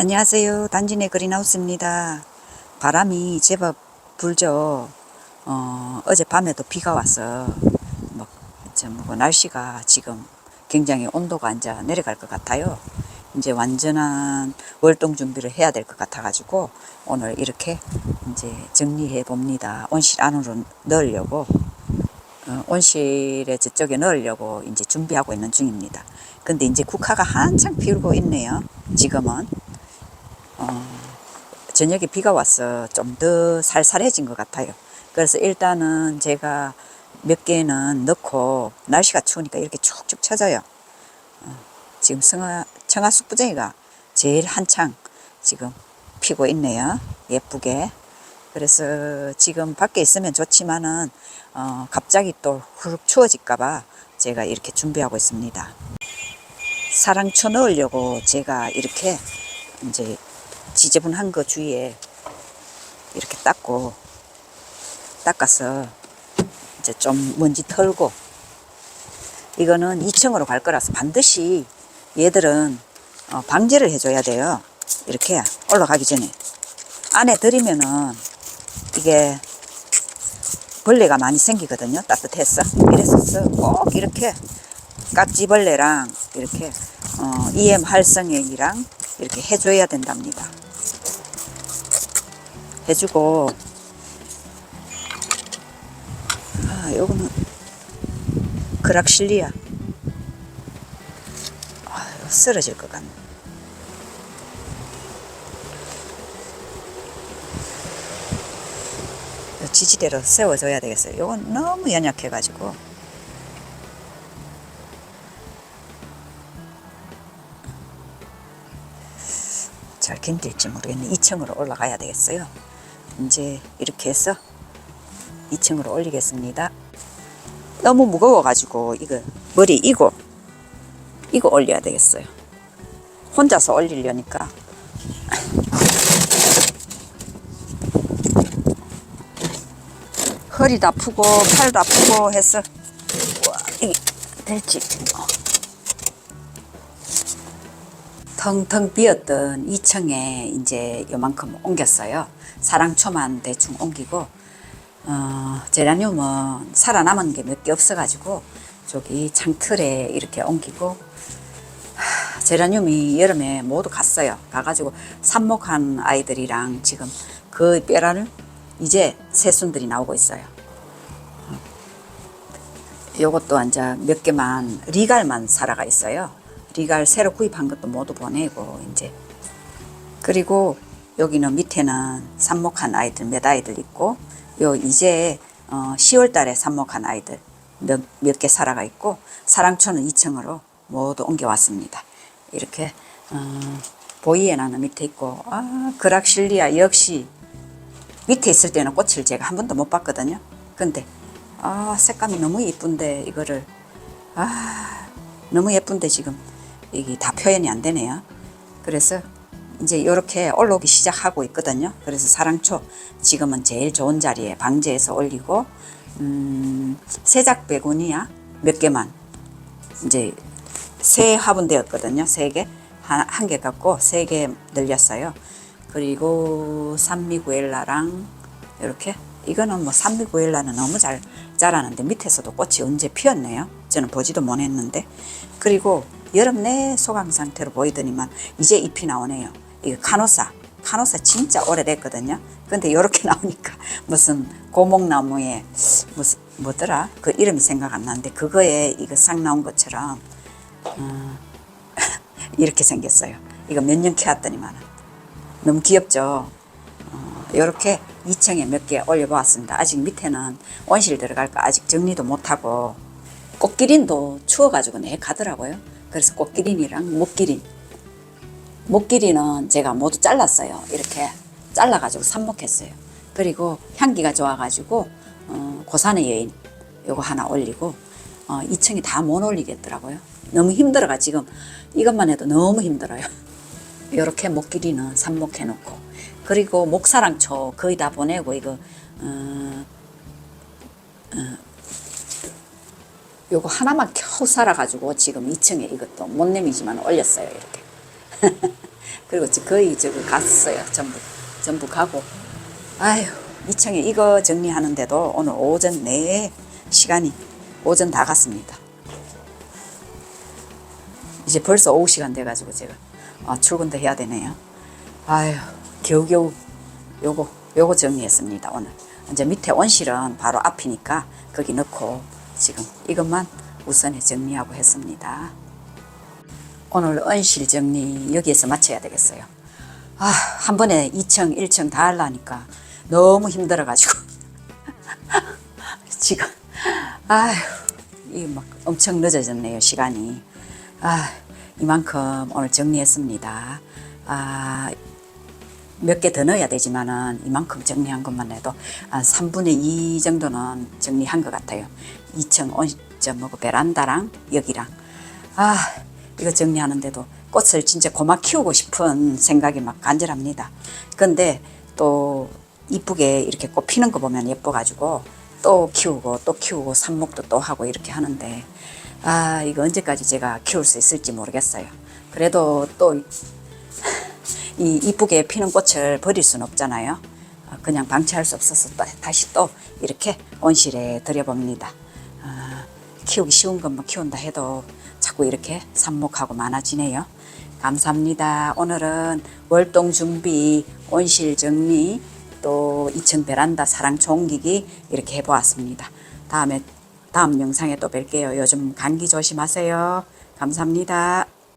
안녕하세요. 단진의 그린하우스입니다. 바람이 제법 불죠. 어, 어젯밤에도 비가 와서, 뭐, 좀 뭐, 날씨가 지금 굉장히 온도가 이제 내려갈 것 같아요. 이제 완전한 월동 준비를 해야 될 것 같아가지고, 오늘 이렇게 이제 정리해 봅니다. 온실 안으로 넣으려고, 어, 온실에 저쪽에 넣으려고 이제 준비하고 있는 중입니다. 근데 이제 국화가 한창 피우고 있네요. 지금은. 어, 저녁에 비가 와서 좀 더 살살해진 것 같아요. 그래서 일단은 제가 몇 개는 넣고 날씨가 추우니까 이렇게 축축 쳐져요. 어, 지금 성화, 청하숙부쟁이가 제일 한창 지금 피고 있네요. 예쁘게. 그래서 지금 밖에 있으면 좋지만은 어, 갑자기 또 후룩 추워질까봐 제가 이렇게 준비하고 있습니다. 사랑초 넣으려고 제가 이렇게 이제 지저분한 거 주위에 이렇게 닦고 닦아서 이제 좀 먼지 털고 이거는 2층으로 갈 거라서 반드시 얘들은 어, 방제를 해줘야 돼요. 이렇게 올라가기 전에 안에 들이면은 이게 벌레가 많이 생기거든요. 따뜻해서 이래서 꼭 이렇게 깍지벌레랑 이렇게 어, EM 활성액이랑 이렇게 해줘야 된답니다. 해주고 아 요거는 그락실리아 아 쓰러질 것 같네. 요 지지대로 세워줘야 되겠어요. 요건 너무 연약해 가지고 잘 견딜지 모르겠네. 2층으로 올라가야 되겠어요. 이제 이렇게 해서 2층으로 올리겠습니다. 너무 무거워가지고 이거 머리 이고 이거 올려야 되겠어요. 혼자서 올리려니까 허리도 아프고 팔도 아프고 해서 와, 이게 될지 텅텅 비었던 2층에 이제 요만큼 옮겼어요. 사랑초만 대충 옮기고, 어, 제라늄은 살아남은 게 몇 개 없어가지고, 저기 창틀에 이렇게 옮기고, 하, 제라늄이 여름에 모두 갔어요. 가가지고 삽목한 아이들이랑 지금 그 뼈라는 이제 새순들이 나오고 있어요. 요것도 이제 몇 개만 리갈만 살아가 있어요. 리갈 새로 구입한 것도 모두 보내고 이제 그리고 여기는 밑에는 삽목한 아이들 몇 아이들 있고 요 이제 어 10월 달에 삽목한 아이들 몇 몇 개 살아가 있고 사랑초는 2층으로 모두 옮겨 왔습니다. 이렇게 어 보이에나는 밑에 있고 아 그락실리아 역시 밑에 있을 때는 꽃을 제가 한 번도 못 봤거든요. 근데 아 색감이 너무 예쁜데 이거를 아 너무 예쁜데 지금 이게 다 표현이 안 되네요. 그래서 이제 이렇게 올라오기 시작하고 있거든요. 그래서 사랑초 지금은 제일 좋은 자리에 방제해서 올리고 음, 세작 베고니아 몇 개만 이제 세 화분 되었거든요. 세 개. 한, 한 개 갖고 세 개 늘렸어요. 그리고 산미구엘라랑 이렇게 이거는 뭐 산미구엘라는 너무 잘 자라는데 밑에서도 꽃이 언제 피었네요. 저는 보지도 못했는데 그리고 여름 내 소강 상태로 보이더니만 이제 잎이 나오네요. 이거 카노사 카노사 진짜 오래됐거든요. 근데 이렇게 나오니까 무슨 고목나무에 무슨 뭐더라 그 이름이 생각 안 나는데 그거에 이거 싹 나온 것처럼 어, 이렇게 생겼어요. 이거 몇 년 키웠더니만 너무 귀엽죠. 어, 이렇게 2층에 몇 개 올려보았습니다. 아직 밑에는 온실 들어갈까 아직 정리도 못하고 꽃기린도 추워가지고 내 가더라고요. 그래서 꽃기린이랑 목기린 목기린은 제가 모두 잘랐어요. 이렇게 잘라가지고 삽목했어요. 그리고 향기가 좋아가지고 어, 고산의 여인 요거 하나 올리고 어, 2층이 다 못 올리겠더라고요. 너무 힘들어가 지금 이것만 해도 너무 힘들어요. 이렇게 목기리는 삽목해놓고 그리고 목사랑초 거의 다 보내고 이거 어, 어, 요거 하나만 겨우 살아가지고 지금 2층에 이것도 못 내미지만 올렸어요 이렇게 그리고 저- 거의 저거 갔어요. 전부 전부 가고. 아유 이청에 이거 정리하는데도 오늘 오전 내에 시간이 오전 다 갔습니다. 이제 벌써 오후 시간 돼가지고 제가 아, 출근도 해야 되네요. 아유 겨우겨우 요거 요거 정리했습니다 오늘. 이제 밑에 온실은 바로 앞이니까 거기 넣고 지금 이것만 우선에 정리하고 했습니다. 오늘 온실 정리 여기에서 마쳐야 되겠어요. 아, 한 번에 2층, 1층 다 하려니까 너무 힘들어가지고. 지금, 아휴, 이막 엄청 늦어졌네요, 시간이. 아, 이만큼 오늘 정리했습니다. 아, 몇 개 더 넣어야 되지만은 이만큼 정리한 것만 해도 한 3분의 2 정도는 정리한 것 같아요. 2층 온, 저 뭐고 베란다랑 여기랑. 아, 이거 정리하는데도 꽃을 진짜 고마 키우고 싶은 생각이 막 간절합니다. 근데 또 이쁘게 이렇게 꽃 피는 거 보면 예뻐가지고 또 키우고 또 키우고 삽목도 또 하고 이렇게 하는데 아, 이거 언제까지 제가 키울 수 있을지 모르겠어요. 그래도 또 이 이쁘게 피는 꽃을 버릴 수는 없잖아요. 어, 그냥 방치할 수 없어서 또 다시 또 이렇게 온실에 들여봅니다. 아, 키우기 쉬운 것만 키운다 해도 자꾸 이렇게 삽목하고 많아지네요. 감사합니다. 오늘은 월동 준비, 온실 정리, 또 2층 베란다 사랑 옮기기 이렇게 해보았습니다. 다음에 다음 영상에 또 뵐게요. 요즘 감기 조심하세요. 감사합니다.